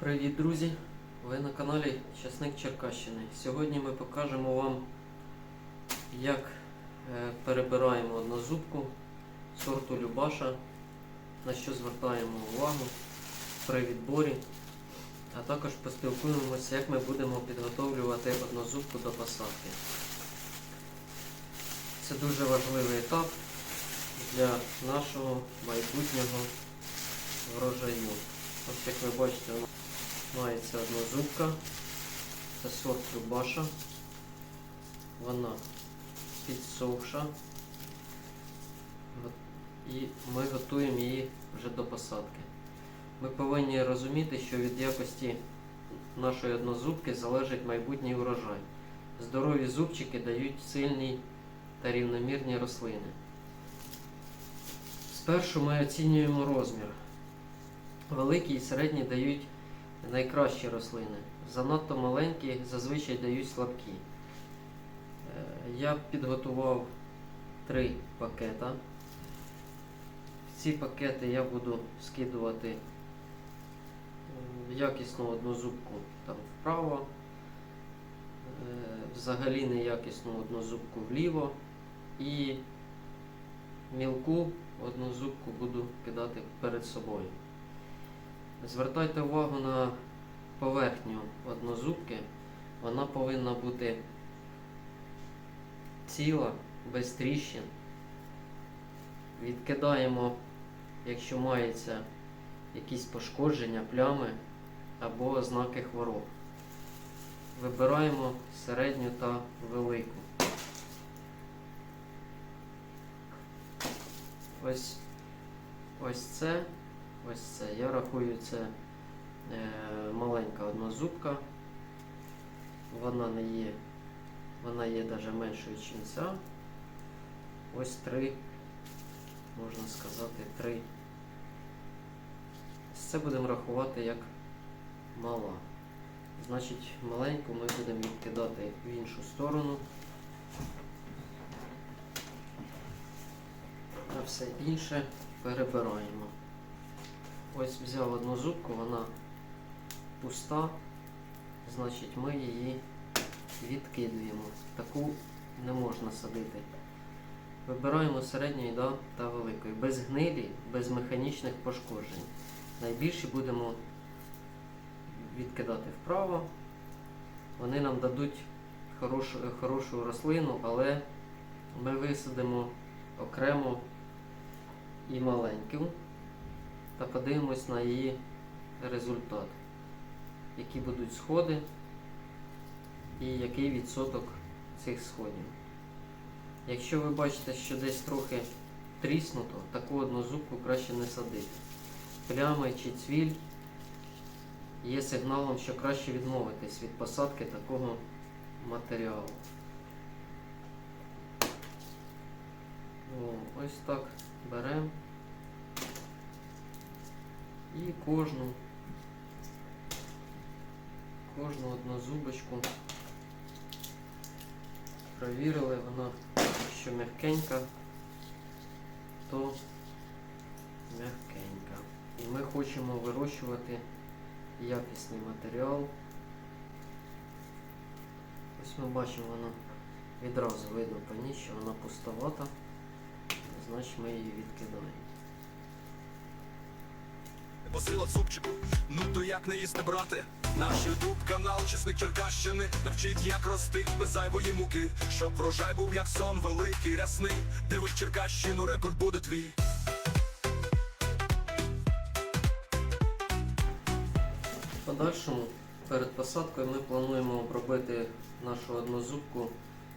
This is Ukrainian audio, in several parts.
Привіт, друзі! Ви на каналі Часник Черкащини. Сьогодні ми покажемо вам, як е, перебираємо однозубку сорту Любаша, на що звертаємо увагу при відборі, а також поспілкуємося, як ми будемо підготовлювати однозубку до посадки. Це дуже важливий етап для нашого майбутнього врожаю. Ось як ви бачите, мається одна зубка. Це сорт Любаша. Вона підсохша. І ми готуємо її вже до посадки. Ми повинні розуміти, що від якості нашої однозубки залежить майбутній урожай. Здорові зубчики дають сильні та рівномірні рослини. Спершу ми оцінюємо розмір. Великі і середні дають найкращі рослини. Занадто маленькі зазвичай дають слабкі. Е, Я підготував три пакета. В ці пакети я буду скидувати м, якісну одну зубку там вправо, е, взагалі неякісну одну зубку вліво і мілку одну зубку буду кидати перед собою. Звертайте увагу на поверхню однозубки. Вона повинна бути ціла, без тріщин. Відкидаємо, якщо мається якісь пошкодження, плями або ознаки хвороб. Вибираємо середню та велику. Ось, ось це Ось це. Я рахую це е, маленька однозубка. Вона не є, вона є навіть меншою, ніж ця. Ось три, можна сказати, три. Це будемо рахувати як мала. Значить, маленьку ми будемо відкидати в іншу сторону. А все інше перебираємо. Ось взяв одну зубку, вона пуста, значить ми її відкидуємо. Таку не можна садити. Вибираємо середньої да, та великої. Без гнилі, без механічних пошкоджень. Найбільше будемо відкидати вправо. Вони нам дадуть хорошу, хорошу рослину, але ми висадимо окремо і маленьку та подивимось на її результат. Які будуть сходи і який відсоток цих сходів. Якщо ви бачите, що десь трохи тріснуто, таку одну зубку краще не садити. Плями чи цвіль є сигналом, що краще відмовитись від посадки такого матеріалу. О, ось так беремо. І кожну, кожну одну зубочку провірили, вона що м'якенька, то м'якенька. І ми хочемо вирощувати якісний матеріал. Ось ми бачимо, вона відразу видно по ній, що вона пустовата, значить ми її відкидаємо. Посила супчику, ну то як не їсти брати? Наш ютуб канал Чесник Черкащини навчить, як рости без зайвої муки, щоб врожай був як сон великий, рясний. Дивись Черкащину, рекорд буде твій. В подальшому перед посадкою ми плануємо обробити нашу однозубку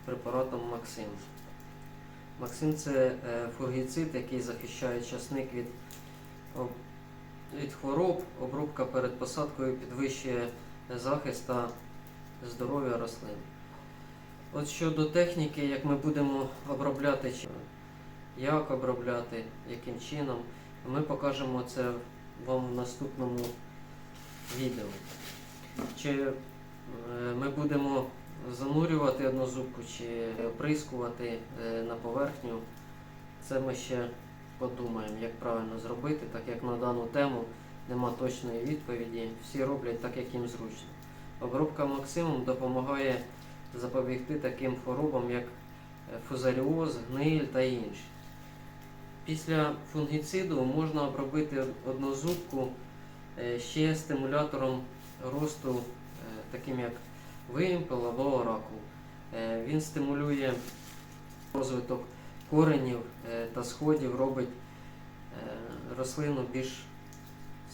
препаратом Максим. Максим це е, фунгіцид, який захищає часник від, від хвороб. Обробка перед посадкою підвищує захист та здоров'я рослин. От щодо техніки, як ми будемо обробляти, як обробляти, яким чином, ми покажемо це вам в наступному відео. Чи е, ми будемо занурювати одну зубку, чи оприскувати е, на поверхню, це ми ще подумаємо, як правильно зробити, так як на дану тему нема точної відповіді. Всі роблять так, як їм зручно. Обробка Максимум допомагає запобігти таким хворобам, як е, фузаріоз, гниль та інші. Після фунгіциду можна обробити однозубку е, ще стимулятором росту, е, таким як вимпел або оракул. Він стимулює розвиток коренів е, та сходів, робить е, рослину більш,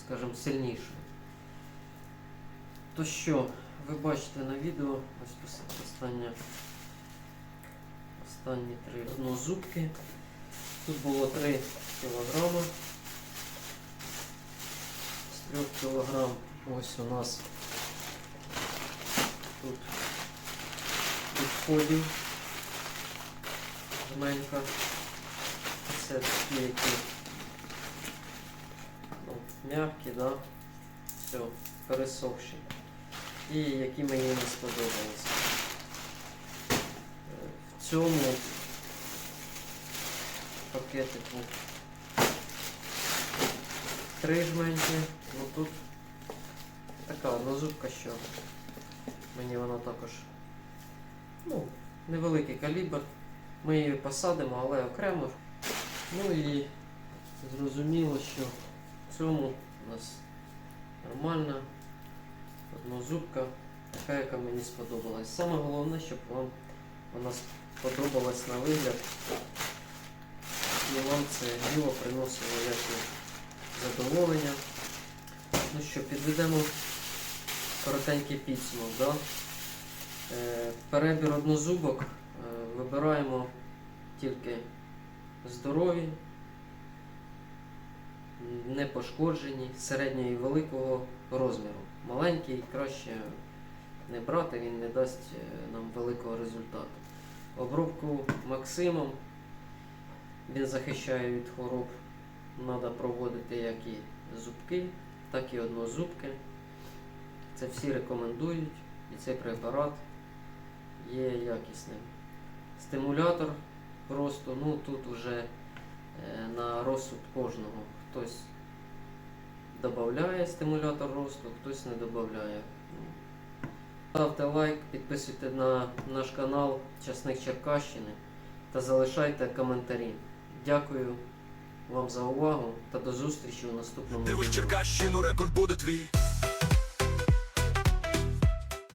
скажімо, сильнішою. То що, ви бачите на відео ось пос- останні три однозубки. Тут було 3 кілограми. З 3 кілограм ось у нас тут відходів жменька. Це такі, які ну, м'які, да? все, пересохші. І які мені не сподобалися. Е, В цьому пакетику три жменьки, ну тут така однозубка, що мені вона також ну, невеликий калібр. Ми її посадимо, але окремо. Ну і зрозуміло, що в цьому у нас нормальна однозубка, така, яка мені сподобалась. Саме головне, щоб вам вона сподобалась на вигляд і вам це діло приносило якось задоволення. Ну що, підведемо коротенький підсумок. Да? Е, перебір однозубок вибираємо тільки здорові, не пошкоджені, середнього і великого розміру. Маленький краще не брати, він не дасть е, нам великого результату. Обробку Максимом він захищає від хвороб. Треба проводити як і зубки, так і однозубки. Це всі рекомендують і цей препарат є якісним. Стимулятор просто, ну тут вже е, на розсуд кожного. Хтось додає стимулятор росту, хтось не додає. Ставте лайк, підписуйте на наш канал Часник Черкащини та залишайте коментарі. Дякую вам за увагу та до зустрічі у наступному Дивись відео. Черкащину, рекорд буде твій.